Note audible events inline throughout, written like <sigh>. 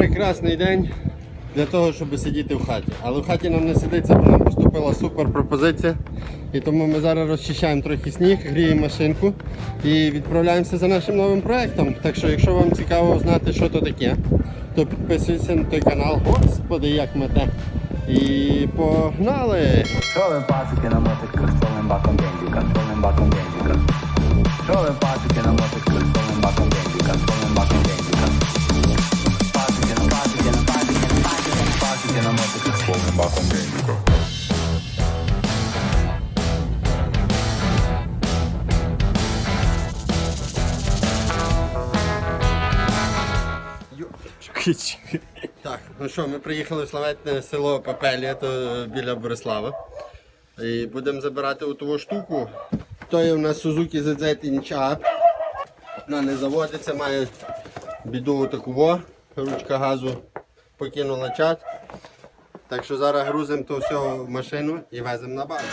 прекрасний день для того, щоб сидіти в хаті. Але в хаті нам не сидиться, бо нам поступила супер пропозиція. І тому ми зараз розчищаємо трохи сніг, гріємо машинку і відправляємося за нашим новим проєктом. Так що, якщо вам цікаво знати, що то таке, то підписуйтесь на той канал. Господи, як мете. І погнали! Trove pazziche na moto controlling back on danger, controlling back on danger. Trove pazziche na moto controlling back controlling back. Так, ну що, ми приїхали в славетне село Папелія, то біля Борислава. І будемо забирати оту штуку. То є у нас Suzuki ZZ Inchap. Вона не заводиться, має біду таку во. Ручка газу покинула чат. Так що зараз грузимо то все в машину і веземо на базу.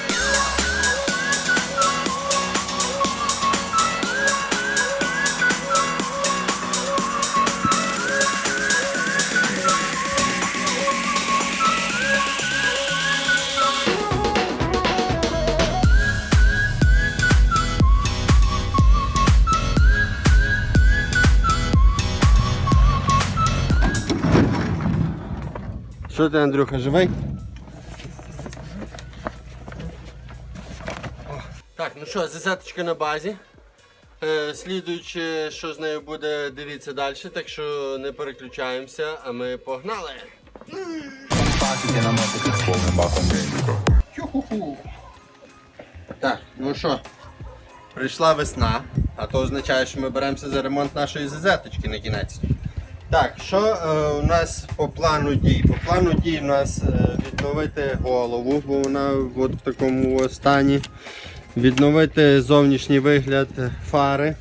Що ти, Андрюха, живий? Так, ну що, зазяточка на базі. Е, слідуючи, що з нею буде, дивіться далі, так що не переключаємося, а ми погнали. Так, ну що, прийшла весна, а то означає, що ми беремося за ремонт нашої зазеточки на кінець. Так, що е, у нас по плану дій? По плану дій у нас е, відновити голову, бо вона от в такому стані. Відновити зовнішній вигляд фари.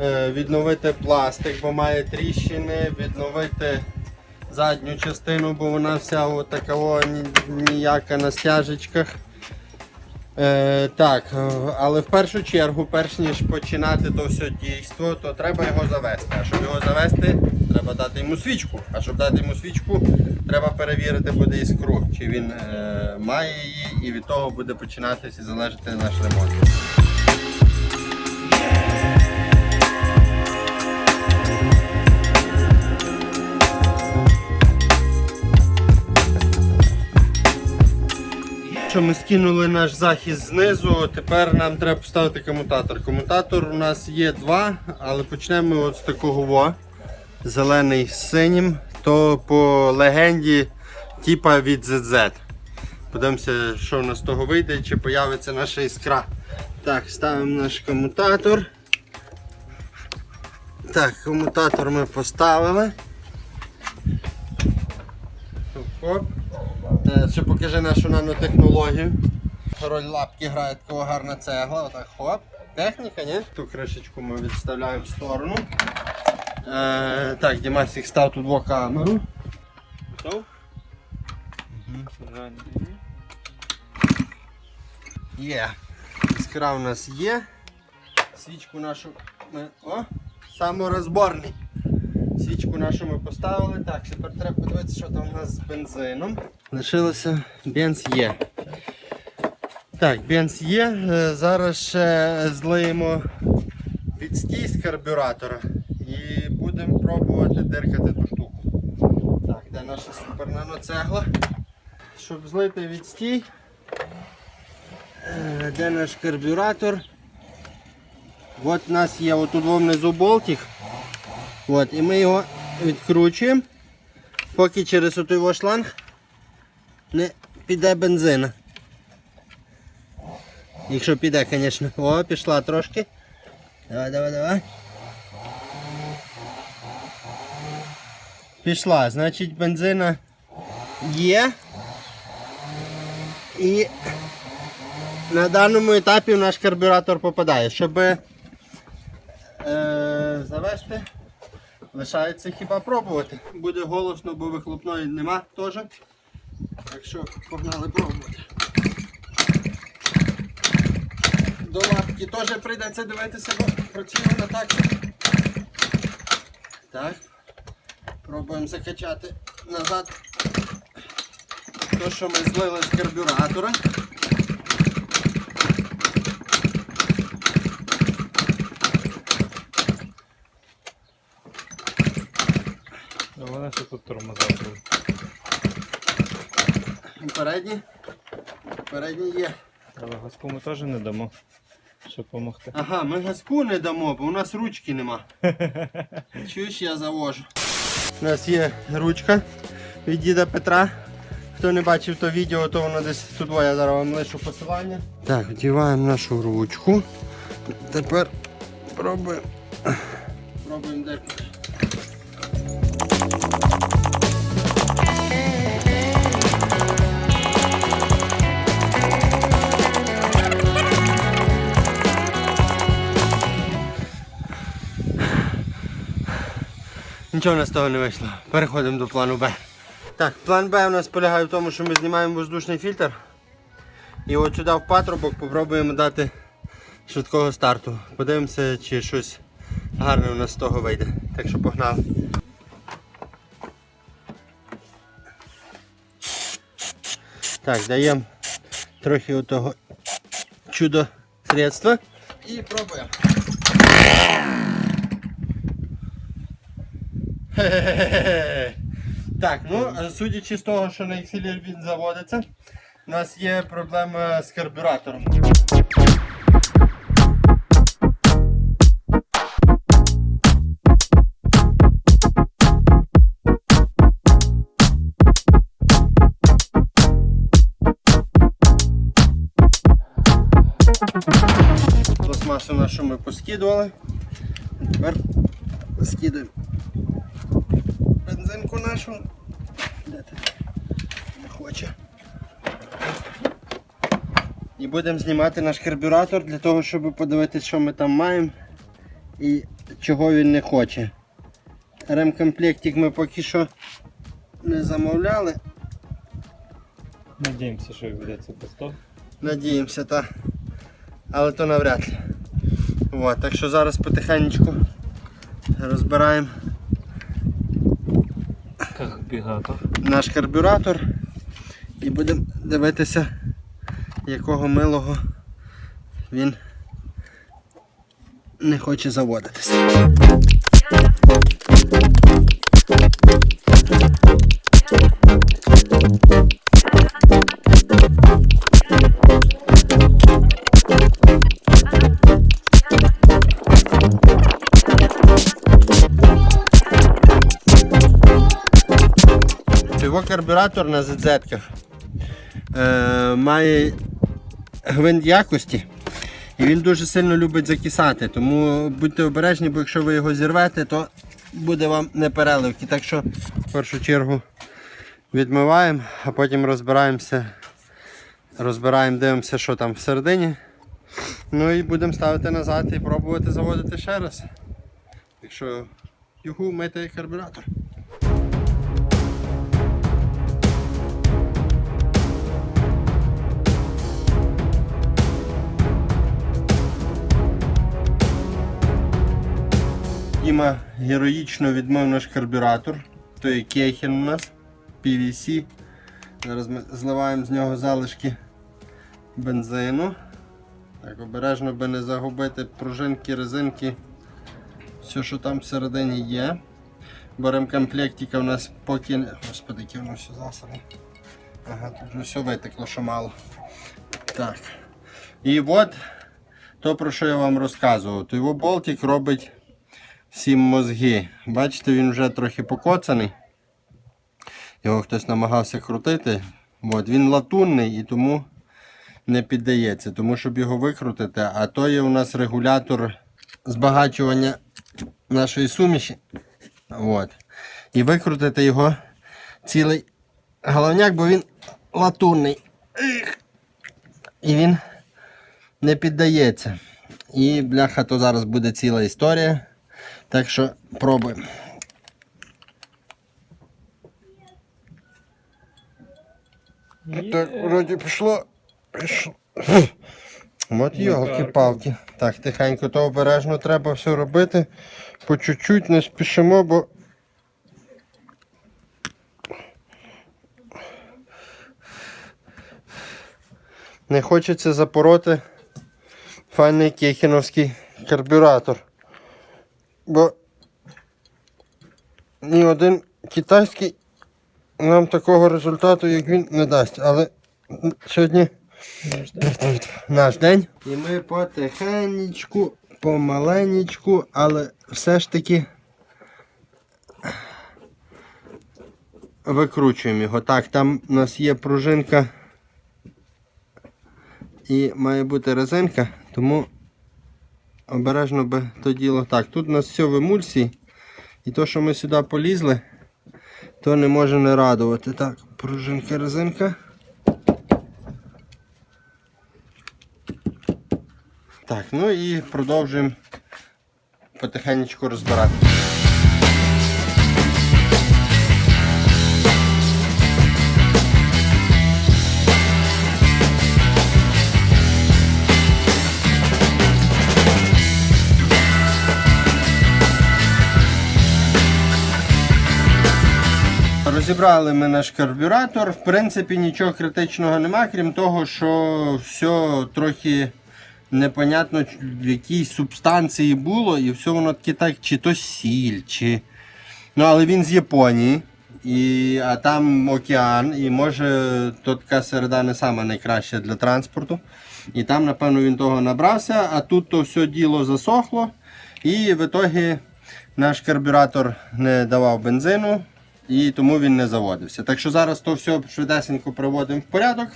Е, відновити пластик, бо має тріщини, відновити задню частину, бо вона вся от така ніяка на стяжечках. Е, так, е, але в першу чергу, перш ніж починати то все дійство, то треба його завести. А щоб його завести, треба дати йому свічку. А щоб дати йому свічку, треба перевірити буде іскру, чи він е, має її, і від того буде починатися і залежати наш ремонт. Ми скинули наш захист знизу, тепер нам треба поставити комутатор. Комутатор у нас є два, але почнемо ми от з такого. Зелений з синім, то по легенді типа від ZZ. Подивимося, що в нас з того вийде, чи появиться наша іскра. Так, ставимо наш комутатор. Так, комутатор ми поставили. Хоп. Е, Ще покажи нашу нанотехнологію. Роль лапки грає такого гарна цегла. Отак хоп. Техніка, ні? Ту кришечку ми відставляємо в сторону. Е, так, Дімасик став тут двох камеру. Готов? Є. Іскра у нас є. Свічку нашу ми. О! Саморозборний. Свічку нашу ми поставили. Так, тепер треба подивитися, що там у нас з бензином. Лишилося бенз є. Так, бенз є. Е, Зараз ще злиємо відстій з карбюратора будемо пробувати диркати ту штуку. Так, де наша супернано цегла. Щоб злити відстій. Е, Де наш карбюратор? От у нас є отут внизу болтик. От, і ми його відкручуємо, поки через його шланг не піде бензина. Якщо піде, звісно. О, пішла трошки. Давай, давай, давай. Пішла, значить бензина є. І на даному етапі в наш карбюратор попадає. Щоб е, завести, лишається хіба пробувати. Буде голосно, бо вихлопної нема теж. Так що погнали пробувати. До лапки теж прийдеться дивитися, бо працює на таксі. Так. Пробуємо закачати назад те, що ми злили з карбюратора. Головне, що тут тормоза були. Передні. Передні є. Але газку ми теж не дамо, щоб допомогти. Ага, ми газку не дамо, бо у нас ручки нема. <laughs> Чуєш, я завожу. У нас є ручка від діда Петра. Хто не бачив то відео, то воно десь тут я зараз вам лишу посилання. Так, вдіваємо нашу ручку. Тепер пробуємо. Пробуємо дерти. Нічого в нас з того не вийшло. Переходимо до плану Б. Так, план Б у нас полягає в тому, що ми знімаємо воздушний фільтр. І от сюди в патрубок попробуємо дати швидкого старту. Подивимося, чи щось гарне у нас з того вийде. Так що погнали. Так, даємо трохи отого чудо средства і пробуємо. Хе-хе-хе. Так, ну судячи з того, що на Ексілі він заводиться, у нас є проблема з карбюратором. Пластмасу нашу ми поскидували. Тепер скидуємо бензинку нашу. Де ти? Не хоче. І будемо знімати наш карбюратор для того, щоб подивитися, що ми там маємо і чого він не хоче. Ремкомплектик ми поки що не замовляли. Надіємося, що відбудеться просто. Надіємося, та. Але то навряд ли. От, так що зараз потихеньку розбираємо Карбюратор. наш карбюратор і будемо дивитися, якого милого він не хоче заводитися. Його карбюратор на ZZ е, має гвинт якості і він дуже сильно любить закисати. Тому будьте обережні, бо якщо ви його зірвете, то буде вам непереливки. Так що в першу чергу відмиваємо, а потім розбираємося, розбираємо, дивимося, що там всередині. Ну і будемо ставити назад і пробувати заводити ще раз. Якщо югу мити карбюратор. Діма героїчно відмив наш карбюратор. То є Кейхен у нас, PVC. Зараз ми зливаємо з нього залишки бензину. Так, обережно би не загубити пружинки, резинки, все, що там всередині є. Бо ремкомплектика у нас поки не... Господи, яке воно все засране. Ага, тут вже все витекло, що мало. Так. І от то, про що я вам розказував. То болтик робить всім мозги. Бачите, він вже трохи покоцаний. Його хтось намагався крутити. От, він латунний і тому не піддається. Тому щоб його викрутити, а то є у нас регулятор збагачування нашої суміші. От. І викрутити його цілий головняк, бо він латунний. І він не піддається. І бляха, то зараз буде ціла історія. Так що пробуємо. Так, вроді пішло. пішло. От йолки палки Так, тихенько, то обережно треба все робити. По чуть-чуть не спішимо, бо. Не хочеться запороти файний кехіновський карбюратор. Бо ні один китайський нам такого результату, як він, не дасть. Але сьогодні наш день. І ми потихенечку, помаленечку, але все ж таки викручуємо його. Так, там у нас є пружинка і має бути резинка, тому обережно би то діло. Так, тут у нас все в емульсії. І то, що ми сюди полізли, то не може не радувати. Так, пружинка, резинка. Так, ну і продовжуємо потихенечку розбирати. Розібрали ми наш карбюратор. В принципі, нічого критичного нема, крім того, що все трохи непонятно в якій субстанції було, і все воно таке так, чи то сіль, чи. Ну, але він з Японії. І, а там океан, і може то така середа не сама найкраща для транспорту. І там, напевно, він того набрався, а тут то все діло засохло. І в ітогі наш карбюратор не давав бензину, і тому він не заводився. Так що зараз то все швидесенько приводимо в порядок,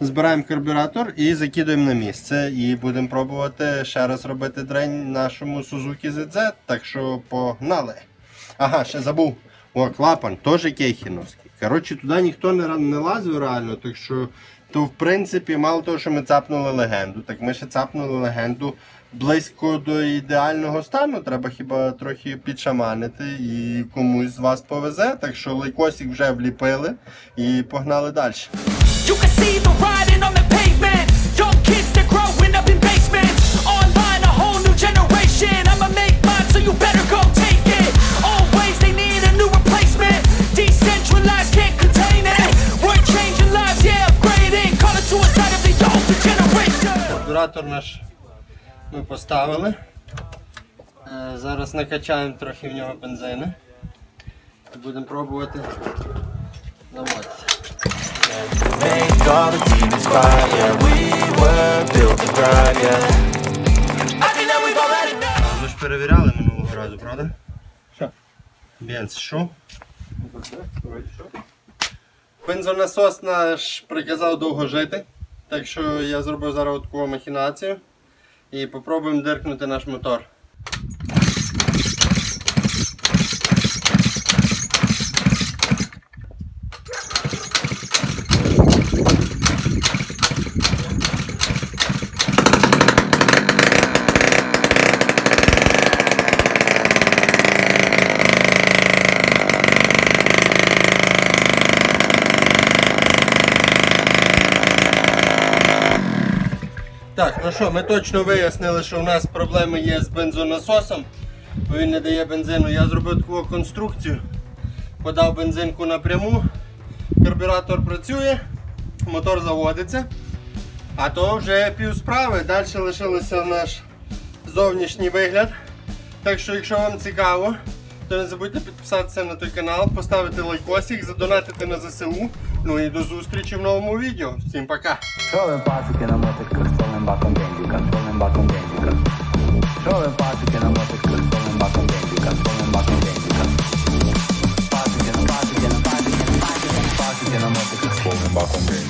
збираємо карбюратор і закидуємо на місце. І будемо пробувати ще раз робити дрень нашому Suzuki ZZ. Так що погнали. Ага, ще забув. О, клапан, теж кейхіновський. Коротше, туди ніхто не, не лазив реально, так що то в принципі, мало того, що ми цапнули легенду, так ми ще цапнули легенду близько до ідеального стану. Треба хіба трохи підшаманити і комусь з вас повезе. Так що лайкосик вже вліпили і погнали далі. Generation. Наш ми поставили. Е, Зараз накачаємо трохи в нього бензину. І будемо пробувати заводитися. Ви ж перевіряли минулого разу, правда? Що? Бенз, що? Бензонасос наш приказав довго жити. Так що я зробив зараз таку махінацію. І попробуємо диркнути наш мотор. Так, ну що, ми точно вияснили, що в нас проблеми є з бензонасосом, бо він не дає бензину. Я зробив таку конструкцію, подав бензинку напряму, карбюратор працює, мотор заводиться. А то вже пів справи. Далі лишилося наш зовнішній вигляд. Так що, якщо вам цікаво, то не забудьте підписатися на той канал, поставити лайкосик, задонатити на ЗСУ. Ну і до зустрічі в новому відео. Всім пока! and back on them, you got and back on them, you got and I'm not what is good, and back on them, you got and back on them, you got and I'm not what is good, and back on them.